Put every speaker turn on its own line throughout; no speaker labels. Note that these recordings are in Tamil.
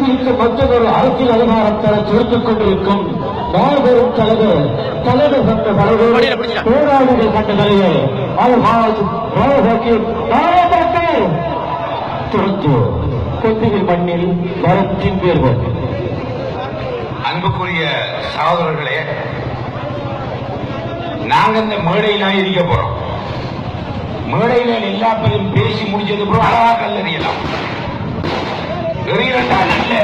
நீதிக்கு மற்றொரு அரசியல் அதிகாரத்தை கொடுத்துக் கொண்டிருக்கும் மாபெரும் தலைவர் தலைவர் சட்ட தலைவர் போராளிகள் சட்ட தலைவர் திருத்தூர் கொத்திகள் மண்ணில் வரத்தின் பேர்வர்
அன்புக்குரிய சகோதரர்களே நாங்க இந்த மேடையில இருக்க போறோம். மேடையில எல்லா பேரும் பேசி அப்புறம் அழகா கல்லறியலாம் எறியண்டா நல்ல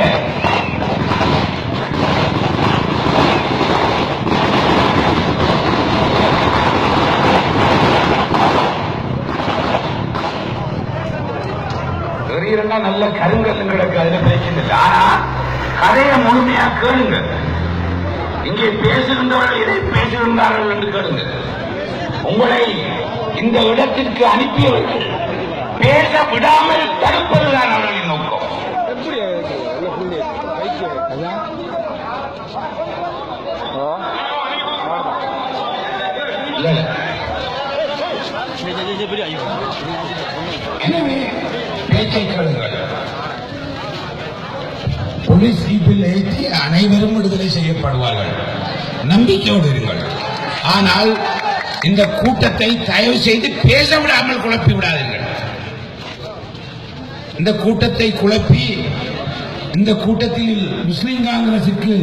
எறியண்டா நல்ல கருங்கல் கிடக்கு அதுல பிரச்சனை இல்லை ஆனா கதையை முழுமையா கேளுங்க இங்கே பேசுகின்றவர்கள் இதை பேசுகின்றார்கள் என்று கேளுங்க உங்களை இந்த இடத்திற்கு அனுப்பியவர்கள் பேச விடாமல் தடுப்பதுதான் அவர்களின் நோக்கம் எனவே பேச்சை கேளுங்கள் போலீஸ் ஜீப்பில் ஏற்றி அனைவரும் விடுதலை செய்யப்படுவார்கள். நம்பிக்கையோடு இருங்கள். ஆனால் இந்த கூட்டத்தை தயவு செய்து பேச விடாமல் குழப்பி விடாதீர்கள். இந்த கூட்டத்தை குழப்பி இந்த கூட்டத்தில் முஸ்லிம் காங்கிரசுக்கு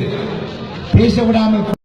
பேச விடாமல்